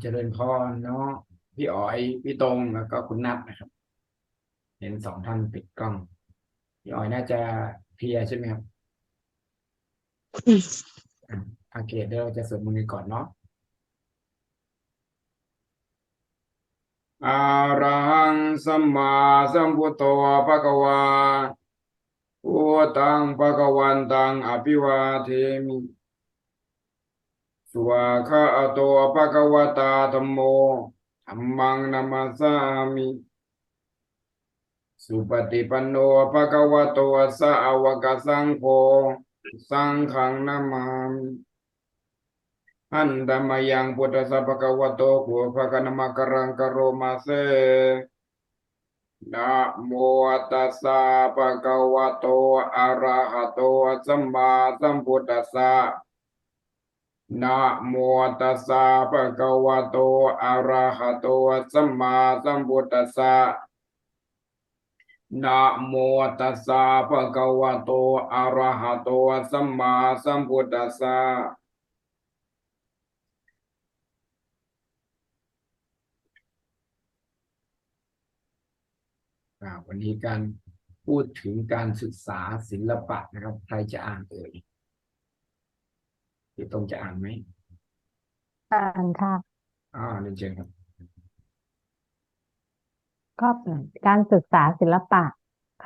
เจริญพรเนาะพี่อ๋อยพี่ตรงแล้วก็คุณนัทนะครับ เห็นสองท่านปิดกล้อง พี่อ๋อยน่าจะเพลียใช่ไหมครับอาโอเคเดี๋ยวเราจะสวดมนต์กันก่อนเนาะอะระหังสัมมาสัมพุทโธภะคะวาพุทธังภะคะวันตังอภิวาเทมิ วาคาโตภะคะวตาธัมโมธัมมังนัมสสามิสุปฏิปันโนภะคะวะโตสาวกสังโฆสังฆังนามามิอันตมยังพุทธสสะภะคะวะโตโขภะคะนะมะกรังกโรมาเซนะโมตัสสะภะคะวะโตอะระหะโตสัมมาสัมพุทธัสสะ นะโมตัสสะภะคะวะโตอะระหะโตสัมมาสัมพุทธัสสะนะโมตัสสะภะคะวะโตอะระหะโตสัมมาสัมพุทธัสสะวันนี้การพูดถึงการศึกษาศิลปะนะครับ ใครจะอ่านเอ่ย พี่ตรงจะอ่านไหมอ่านค่ะอ่าเรียนเชิญครับข้อแปดการศึกษาศิลปะ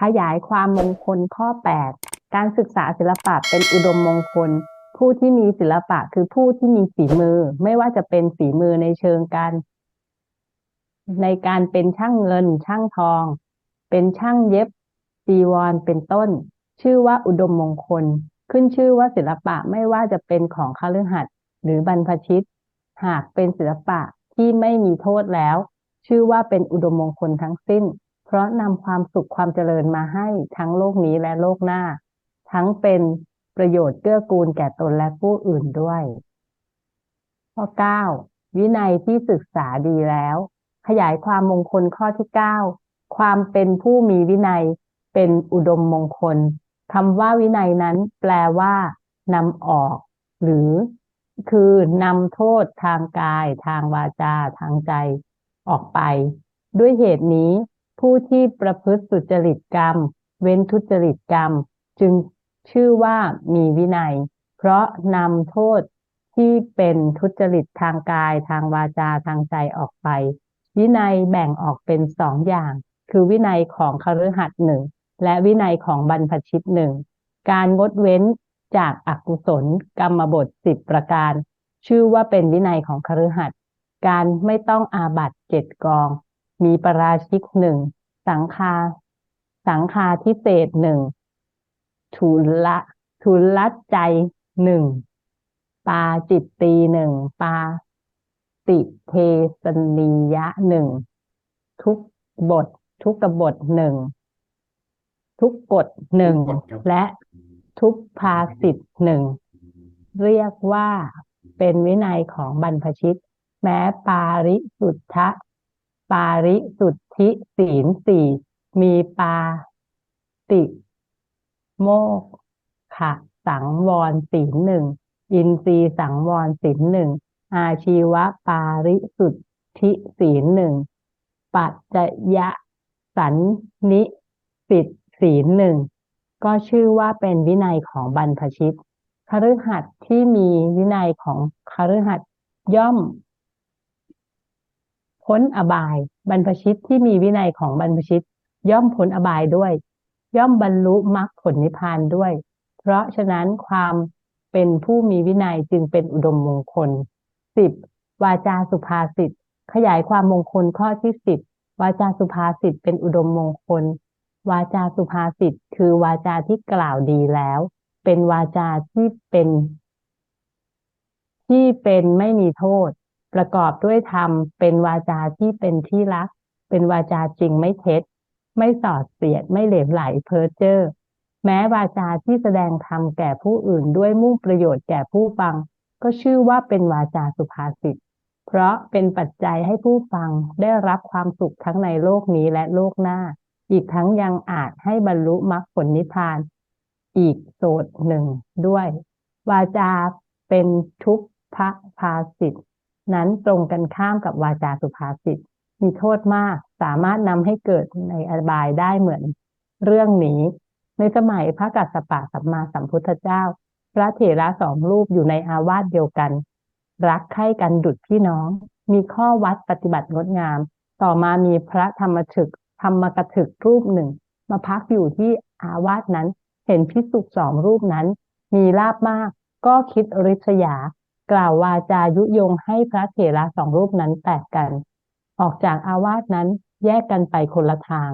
ขยายความมงคลข้อแปดการศึกษาศิลปะเป็นอุดมมงคล ผู้ที่มีศิลปะคือผู้ที่มีฝีมือ ไม่ว่าจะเป็นฝีมือในเชิงการ ในการเป็นช่างเงิน ช่างทอง เป็นช่างเย็บจีวรเป็นต้น ชื่อว่าอุดมมงคล ขึ้นชื่อว่าศิลปะไม่ว่าจะเป็นของคฤหัสถ์หรือบรรพชิต หากเป็นศิลปะที่ไม่มีโทษแล้ว ชื่อว่าเป็นอุดมมงคลทั้งสิ้น เพราะนำความสุขความเจริญมาให้ทั้งโลกนี้และโลกหน้า ทั้งเป็นประโยชน์เกื้อกูลแก่ตนและผู้อื่นด้วย ข้อ 9 วินัยที่ศึกษาดีแล้ว ขยายความมงคลข้อที่ 9 ความเป็นผู้มีวินัยเป็นอุดมมงคล คำว่าวินัยนั้นแปลว่านำออก หรือคือนำโทษทางกาย ทางวาจา ทางใจออกไป ด้วยเหตุนี้ ผู้ที่ประพฤติสุจริตกรรม เว้นทุจริตกรรม จึงชื่อว่ามีวินัย เพราะนำโทษที่เป็นทุจริตทางกาย ทางวาจาทางใจออกไป วินัยแบ่งออกเป็นสองอย่าง คือวินัยของคฤหัสถ์หนึ่ง และวินัยของบรรพชิตหนึ่งการงดเว้นจากอากุศลกรรมบทสิบประการ ชื่อว่าเป็นวินัยของคฤหัสถ์การไม่ต้องอาบัตเจ็ดกอง มีปรราชิกหนึ่งสังคา สังคาทิเศษหนึ่งทุละทุลัดใจหนึ่งปาจิตตีหนึ่งปาติเทสนียะหนึ่งทุกบททุกกบทหนึ่ง ทุกกฎหนึ่งทุกกฎครับและทุกภาสิทธ์หนึ่งเรียกว่าเป็นวินัยของบรรพชิต แม้ปาริสุทธะปาริสุทธิศีลสี่มีปาติโมกขะสังวรศีลหนึ่งอินทรีย์สังวรศีลหนึ่งอาชีวะปาริสุทธิศีลหนึ่งปัจจยสันนิสิต ศีลหนึ่งก็ชื่อว่าเป็นวินัยของบรรพชิตคฤหัสถ์ที่มีวินัยของคฤหัสถ์ย่อมพ้นอบาย บรรพชิตที่มีวินัยของบรรพชิต ย่อมพ้นอบายด้วย ย่อมบรรลุมรรคผลนิพพานด้วย เพราะฉะนั้นความเป็นผู้มีวินัยจึงเป็นอุดมมงคลสิบวาจาสุภาษิตขยายความมงคลข้อที่สิบวาจาสุภาษิตเป็นอุดมมงคล วาจาสุภาษิตคือวาจาที่กล่าวดีแล้ว เป็นวาจาที่เป็น ที่เป็นไม่มีโทษ ประกอบด้วยธรรมเป็นวาจาที่เป็นที่รัก เป็นวาจาจริงไม่เท็จ ไม่สอดเสียดไม่เหลวไหลเพ้อเจ้อแม้วาจาที่แสดงธรรมแก่ผู้อื่นด้วยมุ่งประโยชน์แก่ผู้ฟัง ก็ชื่อว่าเป็นวาจาสุภาษิตเพราะเป็นปัจจัยให้ผู้ฟังได้รับความสุขทั้งในโลกนี้และโลกหน้า อีกทั้งยังอาจให้บรรลุมรรคผลนิพพาน อีกโสดหนึ่งด้วย วาจาเป็นทุกพระภาสิตนั้นตรงกันข้ามกับวาจาสุภาษิตมีโทษมากสามารถนำให้เกิดในอบายได้เหมือนเรื่องนี้ ในสมัยพระกัสสปะสัมมาสัมพุทธเจ้า พระเถระสองรูปอยู่ในอาวาสเดียวกัน รักใคร่กันดุจพี่น้อง มีข้อวัดปฏิบัติงดงาม ต่อมามีพระธรรมถึก ธรรมกถึกรูปหนึ่ง มาพักอยู่ที่อาวาสนั้น เห็นพิสุสองรูปนั้น มีลาบมาก ก็คิดริษยา กล่าววาจายุยงให้พระเถระสองรูปนั้นแตกกัน ออกจากอาวาสนั้นแยกกันไปคนละทาง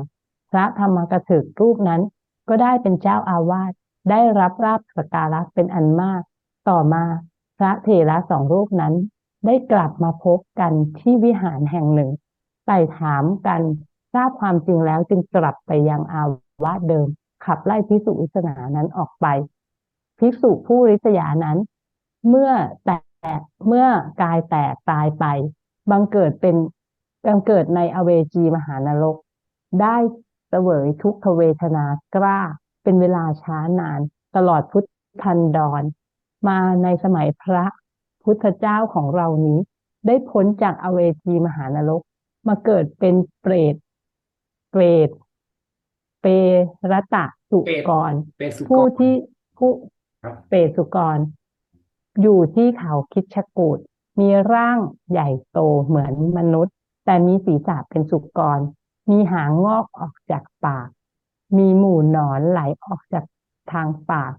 พระธรรมกถึกรูปนั้น ก็ได้เป็นเจ้าอาวาสได้รับราบสกการะเป็นอันมาก ต่อมาพระเถระสองรูปนั้น ได้กลับมาพบกันที่วิหารแห่งหนึ่งไต่ถามกัน ทราบความจริงแล้วจึงกลับไปยังอาวาสเดิม ขับไล่ภิกษุวิสนานั้นออกไปภิกษุผู้ริษยานั้น เมื่อแตกเมื่อกายแตกตายไป บังเกิดเป็นบังเกิดในอเวจีมหานรก ได้เสวยทุกขเวทนากล้าเป็นเวลาช้านาน ตลอดพุทธันดร มาในสมัยพระพุทธเจ้าของเรานี้ ได้พ้นจากอเวจีมหานรก มาเกิดเป็นเปรต เปรตเปรตะสุเปรตกร เป็นสุกผู้ร ที่ผู้ครับ เปรตสุกร อยู่ที่เขาคิดชกูดมีร่างใหญ่โตเหมือนมนุษย์ แต่มีศีรษะเป็นสุกร มีหางงอกออกจากปาก มีหมู่หนอนไหลออกจากทางปาก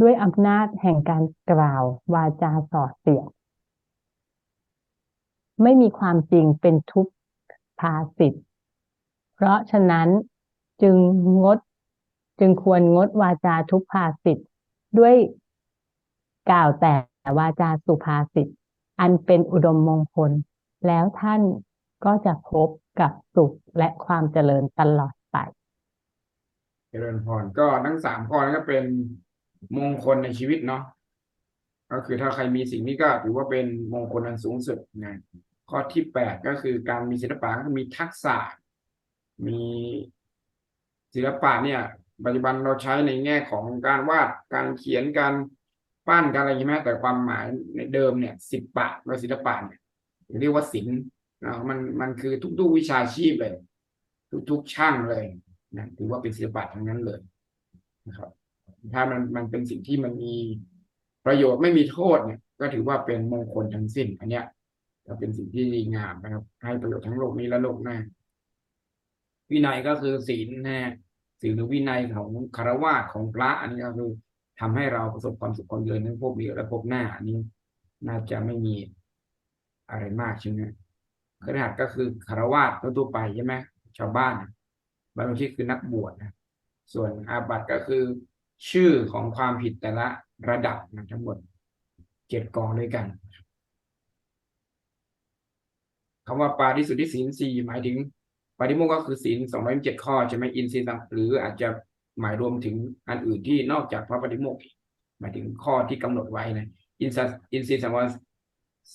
ด้วยอำนาจแห่งการกล่าววาจาสอดเสียดไม่มีความจริงเป็นทุกภาสิทธ์ เพราะฉะนั้นจึงงดจึงควรงดวาจาทุกภาสิทธ์ด้วยกล่าวแต่วาจาสุภาษิตอันเป็นอุดมมงคล แล้วท่านก็จะพบกับสุขและความเจริญตลอดไปเจริญพรก็ทั้งสามข้อนั้นก็เป็นมงคลในชีวิตเนาะก็คือถ้าใครมีสิ่งนี้ก็ถือว่าเป็นมงคลอันสูงสุดนะข้อที่แปดก็คือการมีศิลปะก็มีทักษะ มีศิลปะเนี่ย ปัจจุบันเราใช้ในแง่ของการวาดการเขียนการปั้นการอะไรอย่ไหมแต่ความหมายในเดิมเนี่ยศิลปะและศิลปะเนี่ยเรียกว่าศิลป์นะมันมันคือทุกๆวิชาชีพเลย ทุกๆช่างเลยนะถือว่าเป็นศิลปะทั้งนั้นเลยนะครับ ถ้ามันมันเป็นสิ่งที่มันมีประโยชน์ไม่มีโทษเนี่ย ก็ถือว่าเป็นมงคลทั้งสิ้น อันเนี้ยก็เป็นสิ่งที่ดีงามนะครับ ให้ประโยชน์ทั้งโลกนี้และโลกหน้า วินัยก็คือศีลนะฮะศีลหรือวินัยของคารวะของพระอันนี้ก็คือทำให้เราประสบความสุขความเจริญทั้งภพนี้และภพหน้าอันนี้ น่าจะไม่มีอะไรมากใช่ไหมคฤหัสถ์ก็คือคารวะทั่วไปใช่ไหมชาวบ้านบางทีคือนักบวชนะส่วนอาบัติก็คือ ชื่อของความผิดแต่ละระดับนะทั้งหมดเจ็ดกองด้วยกันคำว่าปาริสุทธิศีลสี่หมายถึง ปาริโมกข์ก็คือศีลสองร้อยเจ็ดข้อใช่ไหมอินทรีย์ต่างหรืออาจจะหมายรวมถึงอันอื่นที่นอกจากพระปาริโมกข์หมายถึงข้อที่กำหนดไว้นะอินทรีย์อินทรีย์สังวร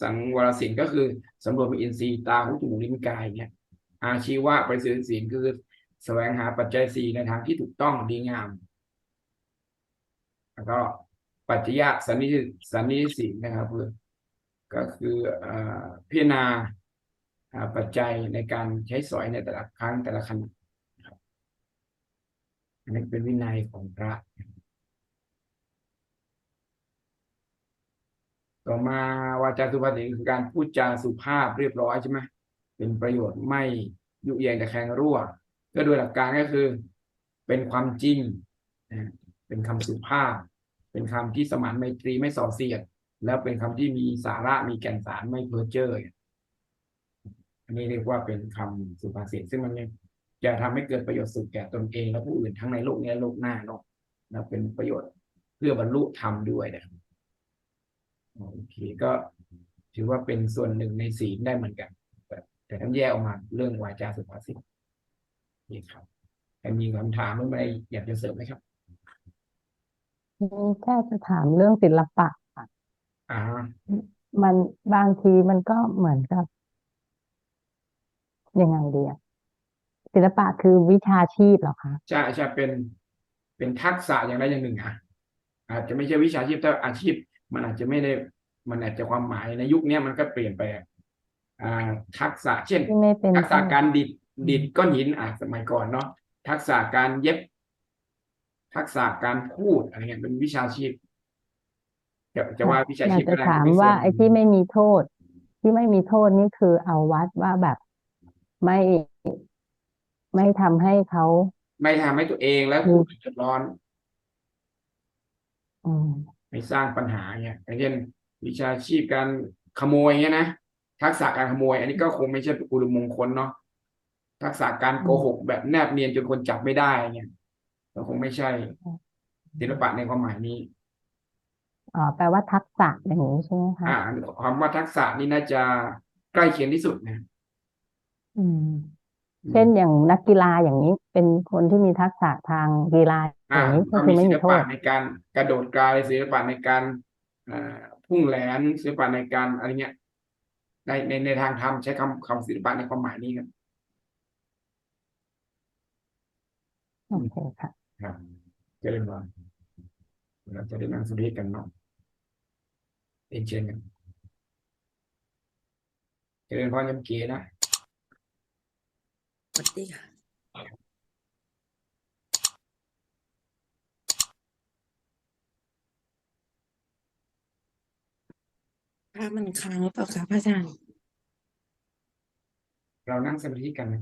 สังวรศีลก็คือสำรวมอินทรีย์ตาหูจมูกลิ้นกายเนี่ยอาชีวะปริสุทธิศีลคือแสวงหาปัจจัยสี่ในทางที่ถูกต้องดีงามแล้วก็ปัจจยะสันนิสันนิสีลนะครับคือก็คืออพิจารณา ปัจจัยในการใช้สอยในแต่ละครั้งแต่ละขณะนะครับอันนี้เป็นวินัยของพระ ต่อมาวาจาสุภาษิตคือการพูดจาสุภาพเรียบร้อยใช่ไหมเป็นประโยชน์ไม่ยุแยงแต่แคลงรั่ว ก็โดยหลักการก็คือ เป็นความจริง เป็นคำสุภาพ เป็นคำที่สมานไมตรีไม่ส่อเสียด แล้วเป็นคำที่มีสาระมีแก่นสารไม่เพ้อเจ้อ อันนี้เรียกว่าเป็นคำสุภาษิตซึ่งมันเนี่ยจะทำให้เกิดประโยชน์สุขแก่ตนเอง และผู้อื่นทั้งในโลกนี้และโลกหน้าเนาะแล้วเป็นประโยชน์เพื่อบรรลุธรรมด้วยนะครับโอเคก็ถือว่าเป็นส่วนหนึ่งในศีลได้เหมือนกัน แต่แต่ท่านแยกออกมาเรื่องวาจาสุภาษิตนี่ครับใครมีคำถามหรือไม่อยากจะเสริมไหมครับนี่แค่จะถามเรื่องศิลปะค่ะอ่ามันบางทีมันก็เหมือนกับ ยังไงดีอะศิลปะคือวิชาชีพเหรอคะใช่ใช่เป็นเป็นทักษะอย่างใดอย่างหนึ่งอะอาจจะไม่ใช่วิชาชีพแต่อาชีพ มันอาจจะไม่ได้มันอาจจะความหมายในยุคเนี้ยมันก็เปลี่ยนไปอ่าทักษะ เช่น ที่ไม่เป็นทักษะโทษการดิดดิดก้อนหินอะสมัยก่อนเนาะทักษะการเย็บ ทักษะการพูดอะไรเงี้ยเป็นวิชาชีพจะจะว่าวิชาอยาชีกพจะก็ได้ถามเป็นส่ว่าวนหไอ้นึ่งที่ไม่มีโทษ ที่ไม่มีโทษนี่คือเอาวัดว่าแบบ ไม่ ไม่ทำให้เขาไม่ทำให้ตัวเองและผู้อื่นเดือดร้อน อืมไม่สร้างปัญหาเนี่ยอย่างเช่นวิชาชีพการขโมยเงี้ยนะทักษะการขโมย อันนี้ก็คงไม่ใช่อุดมมงคลเนาะทักษะการโกหกแบบแนบเนียนจนคนจับไม่ได้เงี้ยก็คงไม่ใช่ศิลปะในความหมายนี้อ๋อแปลว่าทักษะอย่างนี้ใช่ไหมคะอ่าความว่าทักษะนี่น่าจะใกล้เคียงที่สุดนะ อืมเช่นอย่างนักกีฬาอย่างนี้ เป็นคนที่มีทักษะทางกีฬาออ่าย่างนี้ก็ก็คือมีไม่ศิมีลโทปะษ ในการกระโดดไกลศิลปะในการอ่าพุ่งแหลนศิลปะในการอะไรเงี้ยในในในทางธรรมใช้คำคำศิลปะในความหมายนี้กันโอเคค่ะ ครับเจริญพรเราจะได้นั่งสมาธิกันเนาะเรียนเชิญกันเจริญพรยมเกีนะ สวัสดีค่ะภาพมันค้างหรือเปล่าคะพระอาจารย์ เรานั่งสมาธิกันนะ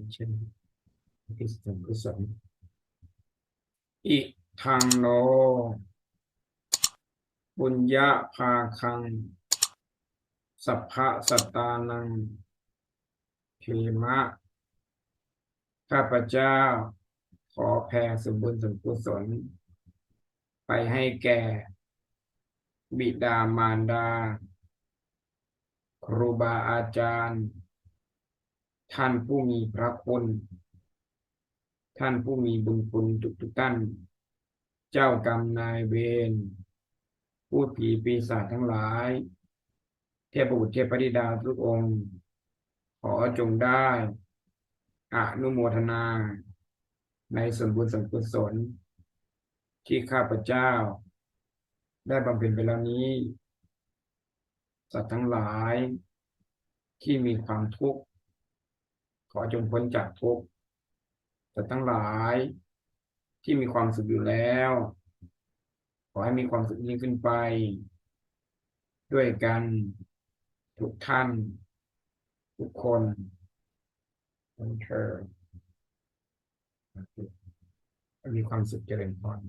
เรียนเชิญกุศลกุศลอิทังโนบุญญาภาคัง สัพพะสตานังเทมะ ข้าพเจ้า ขอแผ่สมบุญส่วนกุศล ไปให้แก่ บิดามารดา ครูบาอาจารย์ ท่านผู้มีพระคุณ ท่านผู้มีบุญคุณทุกทุกๆท่าน เจ้ากรรมนายเวรพูดผีปีศาจทั้งหลาย เทพบุตรเทพธิดาทุกองค์ ขอจงได้อนุโมทนา ในส่วนบุญส่วนกุศล ที่ข้าพเจ้า ได้บำเพ็ญไปแล้วนี้ สัตว์ทั้งหลาย ที่มีความทุกข์ ขอจงพ้นจากทุกข์สัตว์ทั้งหลายที่มีความสุขอยู่แล้ว ขอให้มีความสุขยิ่งขึ้นไป ด้วยกันทุกท่าน ทุกคนทุกเธอมีความสุขเจริญพร